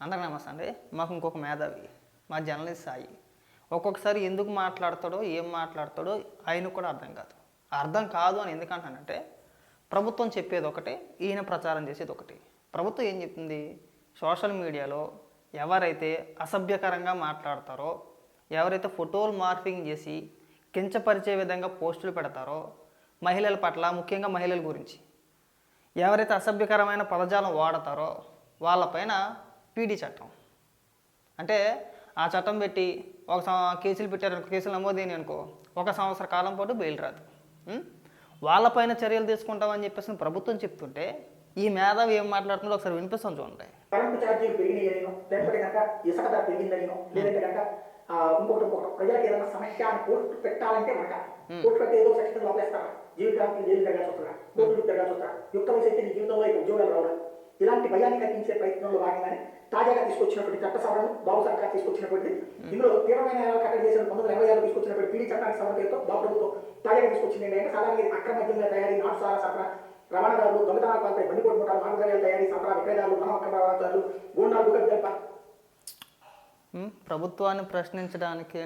అందరికి నమస్తే అండి. మాకు ఇంకొక మేధావి మా జర్నలిస్ట్ సాయి. ఒక్కొక్కసారి ఎందుకు మాట్లాడతాడో ఏం మాట్లాడతాడో ఆయనకు కూడా అర్థం కాదు. అర్థం కాదు అని ఎందుకంటానంటే ప్రభుత్వం చెప్పేది ఒకటి ఈయన ప్రచారం చేసేది ఒకటి. ప్రభుత్వం ఏం చెప్తుంది? సోషల్ మీడియాలో ఎవరైతే అసభ్యకరంగా మాట్లాడతారో ఎవరైతే ఫోటోలు మార్ఫింగ్ చేసి కించపరిచే విధంగా పోస్టులు పెడతారో మహిళల పట్ల ముఖ్యంగా మహిళల గురించి ఎవరైతే అసభ్యకరమైన పదజాలం వాడతారో వాళ్ళపైన పీడీ చట్టం. అంటే ఆ చట్టం పెట్టి ఒక కేసులు పెట్టారు కేసులు నమోదైన అనుకో ఒక సంవత్సర కాలం పాటు బెయిల్ రాదు? వాళ్ళపైన చర్యలు తీసుకుంటామని చెప్పేసి ప్రభుత్వం చెప్తుంటే ఈ మేధావి ఏం మాట్లాడుతుందో ఒకసారి వినిపిస్తాం చూడండి. కరెంటు ఛార్జీలు పెరిగినాయనో లేకపోతే కనుక ఇసుక ధర పెరిగిందనో లేదంటే కనుక ఇంకొకటి ఇంకొకటి ప్రజలకు ఏదైనా సమస్య అని పోస్ట్ పెట్టాలంటే మనక పోస్ట్ పెడితే ఏదో సెక్షన్ లోపలేస్తారా. జీవితానికి జైలు తిరగాల్సి వస్తుందా. ఇలాంటి ప్రయత్నంలో భాగంగానే తాజాగా తీసుకొచ్చినటువంటి చట్ట సవరణ బాబు సర్కార్ తీసుకొచ్చినటువంటి ఇందులో తీవ్రమైన నేరాలు కట్టడి చేసిన పంతొమ్మిది వందల ఎనభై ఆరు తీసుకొచ్చినటువంటి పీడీ చట్టానికి సవరణ పేరుతో బాబు ప్రభుత్వం తాజాగా తీసుకొచ్చింది ఏంటంటే సాధారణ ఇది అక్రమ మద్యంగా తయారీ నాటు సారా సరఫరా రవాణాదారులు దొంగతనాల పాల్పై బండిపోటు ముఠాలు మానవద్రవ్యాల తయారీ సరఫరా విక్రయదారులు మానవ అక్రమ రవాణాదారులు గూండాలు భూగర్భ ప్రభుత్వాన్ని ప్రశ్నించడానికి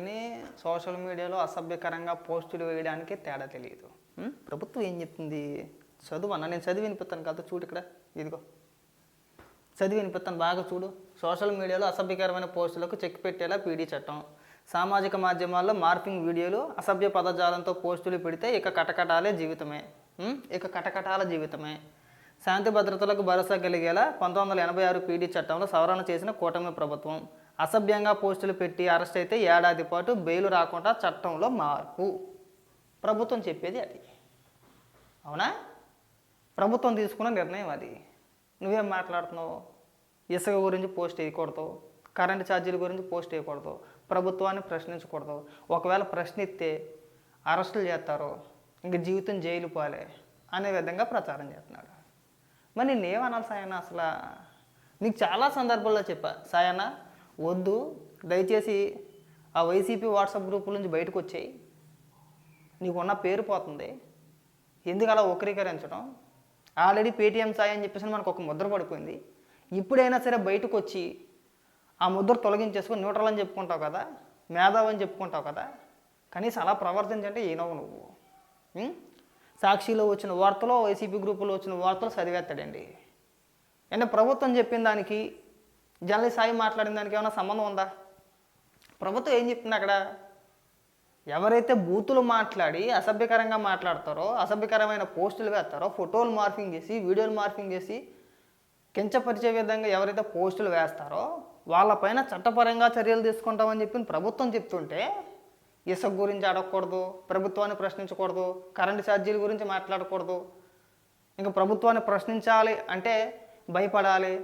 సోషల్ మీడియాలో అసభ్యకరంగా పోస్టులు వేయడానికి తేడా తెలియదు ప్రభుత్వం ఏం చెప్తుంది? చదువు అన్న నేను చదివి వినిపిస్తాను కదా చూడు ఇక్కడ ఇదిగో. చదివి వినిపిస్తాను బాగా చూడు. సోషల్ మీడియాలో అసభ్యకరమైన పోస్టులకు చెక్ పెట్టేలా పీడీ చట్టం. సామాజిక మాధ్యమాల్లో మార్పింగ్ వీడియోలు అసభ్య పదజాలంతో పోస్టులు పెడితే ఇక కటకటాలే జీవితమే. ఇక కటకటాల జీవితమే. శాంతి భద్రతలకు భరోసా కలిగేలా పంతొమ్మిది వందల ఎనభై ఆరు పీడీ చట్టంలో సవరణ చేసిన కూటమి ప్రభుత్వం. అసభ్యంగా పోస్టులు పెట్టి అరెస్ట్ అయితే ఏడాది పాటు బెయిల్ రాకుండా చట్టంలో మార్పు. ప్రభుత్వం చెప్పేది అది. అవునా? ప్రభుత్వం తీసుకున్న నిర్ణయం అది. నువ్వేం మాట్లాడుతున్నావు? ఇసుక గురించి పోస్ట్ వేయకూడదు. కరెంట్ ఛార్జీల గురించి పోస్ట్ వేయకూడదు. ప్రభుత్వాన్ని ప్రశ్నించకూడదు. ఒకవేళ ప్రశ్నిస్తే అరెస్టులు చేస్తారు. ఇంక జీవితం జైలు పోలే అనే విధంగా ప్రచారం చేస్తున్నాడు. మరి నేనేమనాలి సాయన అసలు? నీకు చాలా సందర్భాల్లో చెప్పా సాయన వద్దు. దయచేసి ఆ వైసీపీ వాట్సాప్ గ్రూపుల నుంచి బయటకు వచ్చాయి. నీకున్న పేరు పోతుంది. ఎందుకు అలా వక్రీకరించడం? ఆల్రెడీ పేటీఎం సాయి అని చెప్పేసి మనకు ఒక ముద్ర పడిపోయింది. ఇప్పుడైనా సరే బయటకు వచ్చి ఆ ముద్ర తొలగించేసుకొని న్యూట్రల్ అని చెప్పుకుంటావు కదా మేధావు అని చెప్పుకుంటావు కదా కనీసం అలా ప్రవర్తించంటే ఏనవు నువ్వు. సాక్షిలో వచ్చిన వార్తలో వైసీపీ గ్రూపులో వచ్చిన వార్తలు చదివేస్తాడండి. అంటే ప్రభుత్వం చెప్పిన దానికి జర్నలిస్ట్ సాయి మాట్లాడిన దానికి ఏమైనా సంబంధం ఉందా? ప్రభుత్వం ఏం చెప్తుంది అక్కడ? ఎవరైతే బూతులు మాట్లాడి అసభ్యకరంగా మాట్లాడతారో అసభ్యకరమైన పోస్టులు వేస్తారో ఫోటోలు మార్ఫింగ్ చేసి వీడియోలు మార్ఫింగ్ చేసి కించపరిచే విధంగా ఎవరైతే పోస్టులు వేస్తారో వాళ్ళపైన చట్టపరంగా చర్యలు తీసుకుంటామని చెప్పి ప్రభుత్వం చెప్తుంటే ఇసుక గురించి అడగకూడదు ప్రభుత్వాన్ని ప్రశ్నించకూడదు కరెంటు ఛార్జీల గురించి మాట్లాడకూడదు. ఇంకా ప్రభుత్వాన్ని ప్రశ్నించాలి అంటే భయపడాలి.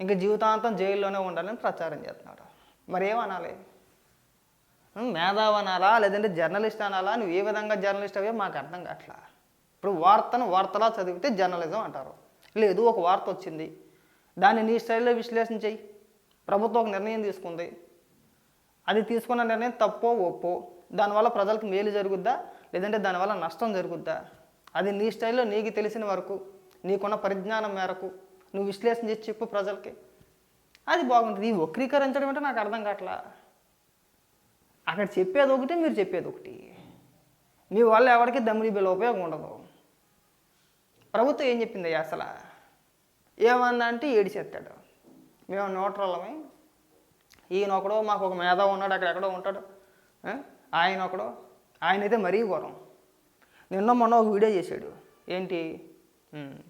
ఇంకా జీవితాంతం జైల్లోనే ఉండాలని ప్రచారం చేస్తున్నాడు మరేమనాలి మేధావి అనాలా లేదంటే జర్నలిస్ట్ అనాలా? నువ్వు ఏ విధంగా జర్నలిస్ట్ అవే మాకు అర్థం కావట్లా. ఇప్పుడు వార్తను వార్తలా చదివితే జర్నలిజం అంటారు. లేదు ఒక వార్త వచ్చింది. దాన్ని నీ స్టైల్లో విశ్లేషణ చేయి ప్రభుత్వం ఒక నిర్ణయం తీసుకుంది. అది తీసుకున్న నిర్ణయం తప్పో ఒప్పో. దానివల్ల ప్రజలకు మేలు జరుగుద్దా? లేదంటే దానివల్ల నష్టం జరుగుద్దా? అది నీ స్టైల్లో నీకు తెలిసిన వరకు నీకున్న పరిజ్ఞానం మేరకు నువ్వు విశ్లేషణ చేసి చెప్పు ప్రజలకి. అది బాగుంటుంది. ఈ వక్రీకరించడం అంటే నాకు అర్థం కావట్లా. అక్కడ చెప్పేది ఒకటి మీరు చెప్పేది ఒకటి. మీ వల్ల ఎవరికి దమ్ముడి బిల్ల ఉపయోగం ఉండదు. ప్రభుత్వం ఏం చెప్పింది అసలు? ఏమన్నా అంటే ఏడిచేస్తాడు మేము న్యూట్రల్మే ఈయన ఒకడో మాకు ఒక మేధ ఉన్నాడు అక్కడ ఎక్కడో ఉంటాడు. ఆయన ఒకడో. ఆయన అయితే మరీ ఘోరం. నిన్న మొన్న ఒక వీడియో చేశాడు. ఏంటి?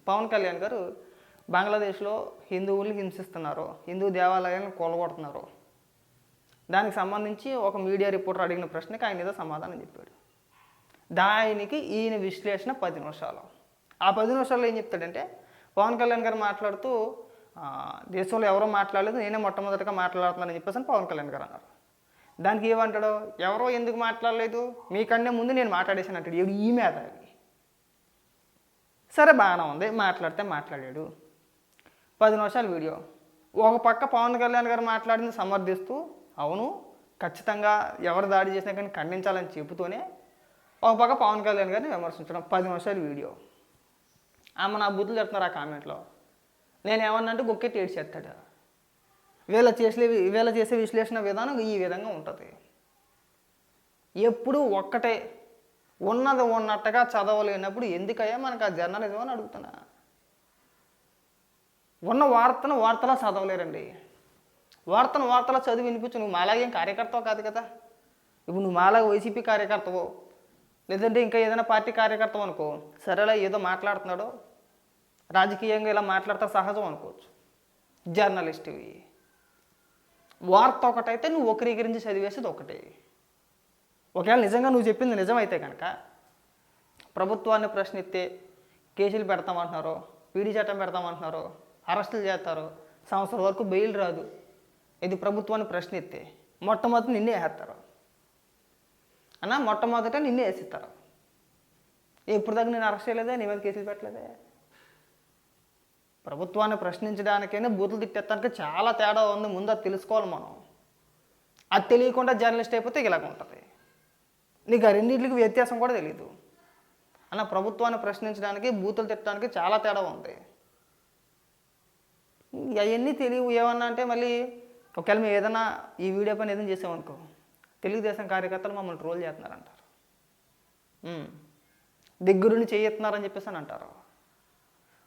పవన్ కళ్యాణ్ గారు బంగ్లాదేశ్లో హిందువులు హింసిస్తున్నారు. హిందూ దేవాలయాలను కూలగొడుతున్నారు దానికి సంబంధించి ఒక మీడియా రిపోర్టర్ అడిగిన ప్రశ్నకి ఆయన ఏదో సమాధానం చెప్పాడు. దానికి ఈయన విశ్లేషణ పది నిమిషాలు. ఆ పది నిమిషాల్లో ఏం చెప్తాడంటే పవన్ కళ్యాణ్ గారు మాట్లాడుతూ దేశంలో ఎవరో మాట్లాడలేదు నేనే మొట్టమొదటిగా మాట్లాడుతున్నానని చెప్పేసి పవన్ కళ్యాణ్ గారు అన్నారు. దానికి ఏమంటాడు? ఎవరో ఎందుకు మాట్లాడలేదు? మీకన్నా ముందు నేను మాట్లాడేసాను అంటాడు. ఎవడు ఈ మీద సరే బాగానే ఉంది. మాట్లాడితే మాట్లాడాడు. పది నిమిషాల వీడియో. ఒక పక్క పవన్ కళ్యాణ్ గారు మాట్లాడింది సమర్థిస్తూ అవును ఖచ్చితంగా ఎవరు దాడి చేసినా కానీ ఖండించాలని చెబుతూనే ఒక పక్క పవన్ కళ్యాణ్ గారిని విమర్శించడం పది నిమిషాలు వీడియో. ఆమె నా బుద్ధులు చెప్తున్నారు ఆ కామెంట్లో. నేను ఏమన్నా అంటే గుక్కెట్టి ఏడ్చేస్తాడు వీళ్ళ చేసే వీళ్ళ చేసే విశ్లేషణ విధానం ఈ విధంగా ఉంటుంది. ఎప్పుడు ఒక్కటే ఉన్నది ఉన్నట్టుగా చదవలేనప్పుడు ఎందుకయ్యా మనకు ఆ జర్నలిజం అని అడుగుతున్నా. ఉన్న వార్తను వార్తలా చదవలేరండి. వార్తను వార్తలో చదివి వినిపించు. నువ్వు మాలాగేం కార్యకర్తవు కాదు కదా. ఇప్పుడు నువ్వు మాలాగా వైసీపీ కార్యకర్తవు. లేదంటే ఇంకా ఏదైనా పార్టీ కార్యకర్తవు అనుకో. సరేలా ఏదో మాట్లాడుతున్నాడో. రాజకీయంగా ఇలా మాట్లాడితే సహజం అనుకోవచ్చు. జర్నలిస్ట్వి వార్త ఒకటైతే నువ్వు ఒకరి గురించి చదివేసేది ఒకటే. ఒకవేళ నిజంగా నువ్వు చెప్పింది నిజమైతే కనుక ప్రభుత్వాన్ని ప్రశ్నిస్తే కేసులు పెడతామంటున్నారు పీడీ చట్టం పెడతామంటున్నారు అరెస్టులు చేస్తారు. సంవత్సరం వరకు బెయిల్ రాదు. ఇది ప్రభుత్వాన్ని ప్రశ్నిస్తే మొట్టమొదటి నిన్నే వేసేస్తారు అన్న మొట్టమొదట నిన్నే వేసిస్తారు. ఎప్పుడు దాకా నేను అరెస్ట్ చేయలేదే? నీ మీద కేసులు పెట్టలేదే? ప్రభుత్వాన్ని ప్రశ్నించడానికైనా బూతులు తిట్టేస్తానికి చాలా తేడా ఉంది. ముందు అది తెలుసుకోవాలి మనం. అది తెలియకుండా జర్నలిస్ట్ అయిపోతే ఇలాగ ఉంటుంది. నీకు ఆ రెండింటికి వ్యత్యాసం కూడా తెలియదు అన్న ప్రభుత్వాన్ని ప్రశ్నించడానికి బూతులు తిట్టడానికి చాలా తేడా ఉంది. అవన్నీ తెలియవు. ఏమన్నా అంటే మళ్ళీ ఒకవేళ మేము ఏదైనా ఈ వీడియో పని ఏదైనా చేసామనుకో తెలుగుదేశం కార్యకర్తలు మమ్మల్ని ట్రోల్ చేస్తున్నారంటారు. అంటారు దగ్గరుండి చేయిస్తున్నారని చెప్పేసి అని అంటారు.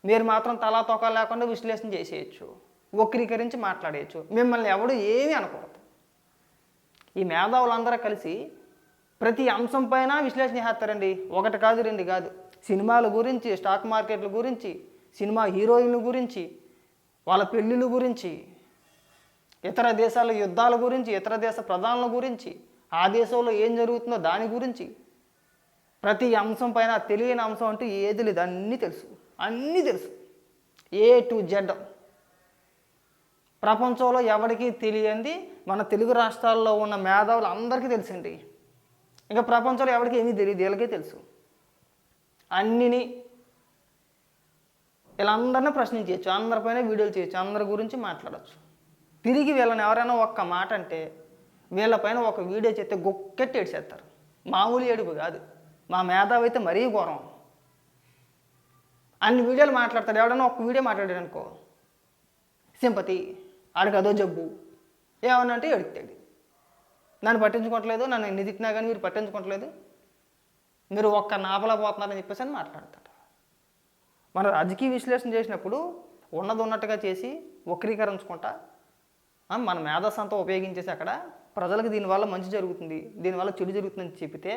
మీరు మాత్రం తలా తోక లేకుండా విశ్లేషణ చేసేయచ్చు. వక్రీకరించి మాట్లాడేయచ్చు. మిమ్మల్ని ఎవడు ఏమీ అనకూడదు. ఈ మేధావులందరూ కలిసి ప్రతి అంశం పైన విశ్లేషణ చేస్తారండి. ఒకటి కాదు రెండు కాదు. సినిమాల గురించి స్టాక్ మార్కెట్ల గురించి సినిమా హీరోయిన్ల గురించి వాళ్ళ పెళ్ళిళ్ళ గురించి ఇతర దేశాల యుద్ధాల గురించి ఇతర దేశ ప్రధానుల గురించి ఆ దేశంలో ఏం జరుగుతుందో దాని గురించి ప్రతి అంశం పైన తెలియని అంశం అంటూ ఏది లేదు. అన్నీ తెలుసు. అన్నీ తెలుసు. ఏ టు జెడ్ ప్రపంచంలో ఎవరికి తెలియంది? మన తెలుగు రాష్ట్రాల్లో ఉన్న మేధావులు అందరికీ తెలుసండి ఇంకా ప్రపంచంలో ఎవరికి ఏమీ తెలియదు. వీళ్ళకే తెలుసు. అన్నిని వీళ్ళందరినీ ప్రశ్నించవచ్చు. అందరిపైన వీడియోలు చేయొచ్చు అందరి గురించి మాట్లాడచ్చు తిరిగి వీళ్ళని ఎవరైనా ఒక్క మాట అంటే వీళ్ళపైన ఒక వీడియో చేస్తే గొక్కెట్టి ఏడ్చేస్తారు. మామూలు ఏడుపు కాదు. మా మేధావి అయితే మరీ ఘోరం. అన్ని వీడియోలు మాట్లాడతాడు. ఎవడన్నా ఒక వీడియో మాట్లాడాడు అనుకో. సింపతి ఆడికి అదో జబ్బు. ఏమన్నా అంటే ఎడుగుతాడు నన్ను పట్టించుకోవట్లేదు నన్ను ఎన్ని తిట్టినా కానీ మీరు పట్టించుకోవట్లేదు. మీరు ఒక్క నాపలా పోతున్నారని చెప్పేసి అని మాట్లాడతాడు. మన రాజకీయ విశ్లేషణ చేసినప్పుడు ఉన్నది ఉన్నట్టుగా చేసి వక్రీకరించుకుంటా మన మేధస్ అంతా ఉపయోగించేసి అక్కడ ప్రజలకు దీనివల్ల మంచి జరుగుతుంది దీనివల్ల చెడు జరుగుతుందని చెబితే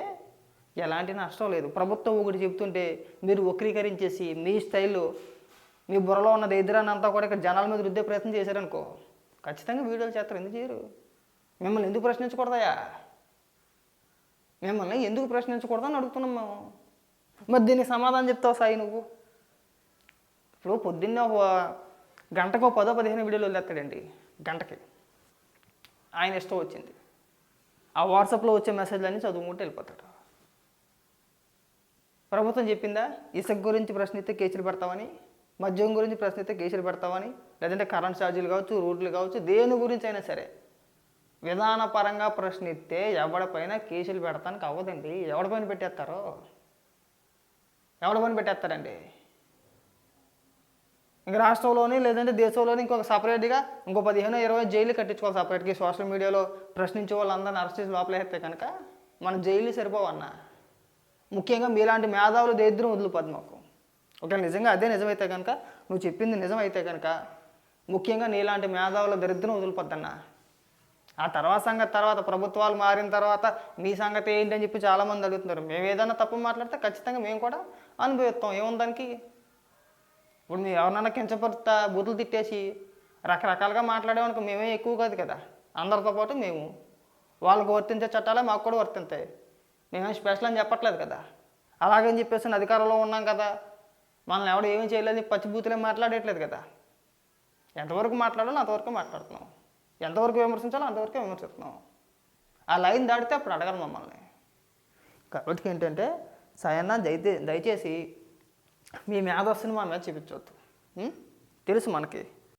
ఎలాంటి నష్టం లేదు. ప్రభుత్వం ఒకటి చెబుతుంటే మీరు వక్రీకరించేసి మీ స్టైల్లో మీ బుర్రలో ఉన్న దరిద్రాన్ని అంతా కూడా ఇక్కడ జనాల మీద రుద్దే ప్రయత్నం చేశారనుకో ఖచ్చితంగా వీడియోలు చేస్తారు. ఎందుకు చేయరు? మిమ్మల్ని ఎందుకు ప్రశ్నించకూడదయా మిమ్మల్ని ఎందుకు ప్రశ్నించకూడదని అడుగుతున్నాం మేము. మరి దీనికి సమాధానం చెప్తావు సాయి నువ్వు? ఇప్పుడు పొద్దున్నే ఒక గంటకు పదో పదిహేను వీడియోలు వదిలేస్తాడండి. గంటకి. ఆయన ఇష్టం వచ్చింది. ఆ వాట్సాప్లో వచ్చే మెసేజ్లన్నీ చదువుకుంటూ వెళ్ళిపోతాడు. ప్రభుత్వం చెప్పిందా? ఇసుక గురించి ప్రశ్నిస్తే కేసులు పెడతామని మద్యం గురించి ప్రశ్నిస్తే కేసులు పెడతామని లేదంటే కరెంట్ ఛార్జీలు కావచ్చు రూట్లు కావచ్చు దేని గురించి అయినా సరే. విధానపరంగా ప్రశ్నిస్తే ఎవడిపైన కేసులు పెడతానికి అవ్వదండి. ఎవడిపైన పెట్టేస్తారో? ఎవడిపైన పెట్టేస్తారండి? ఇంక రాష్ట్రంలోని లేదంటే దేశంలోని ఇంకొక సపరేట్గా ఇంకో పదిహేను ఇరవై జైలు కట్టించుకోవాలి సపరేట్గా సోషల్ మీడియాలో ప్రశ్నించే వాళ్ళందరిని అరెస్ట్ చేసి లోపలేస్తే కనుక మన జైలు సరిపోవన్నా ముఖ్యంగా మీలాంటి మేధావులు దరిద్రం వదిలిపోద్ది మాకు. ఒకవేళ నిజంగా అదే నిజమైతే కనుక నువ్వు చెప్పింది నిజమైతే కనుక ముఖ్యంగా నీలాంటి మేధావుల దరిద్రం వదిలిపోద్దన్నా ఆ తర్వాత సంగతి తర్వాత ప్రభుత్వాలు మారిన తర్వాత మీ సంగతి ఏంటి అని చెప్పి చాలామంది అడుగుతున్నారు. మేము ఏదైనా తప్పు మాట్లాడితే ఖచ్చితంగా మేము కూడా అనుభవిస్తాం. ఏముందానికి ఇప్పుడు మేము ఎవరినైనా కించపరుస్తా బుర్రలు తిట్టేసి రకరకాలుగా మాట్లాడేవనుకో మేమే ఎక్కువ కాదు కదా. అందరితో పాటు మేము. వాళ్ళకు వర్తించే చట్టాలే మాకు కూడా వర్తింతాయి. మేమేం స్పెషల్ అని చెప్పట్లేదు కదా. అలాగని చెప్పేసి అధికారంలో ఉన్నాం కదా. మనల్ని ఎవడు ఏమీ చేయలేదు పచ్చిబూతులే మాట్లాడేయట్లేదు కదా. ఎంతవరకు మాట్లాడాలో అంతవరకు మాట్లాడుతున్నాం. ఎంతవరకు విమర్శించాలో అంతవరకు విమర్శిస్తున్నాం. ఆ లైన్ దాటితే అప్పుడు అడగరు మమ్మల్ని. కాబట్టి ఏంటంటే సయన్న దయచే దయచేసి మీ మేధస్సుని మా మీద చూపించవద్దు తెలుసు మనకి.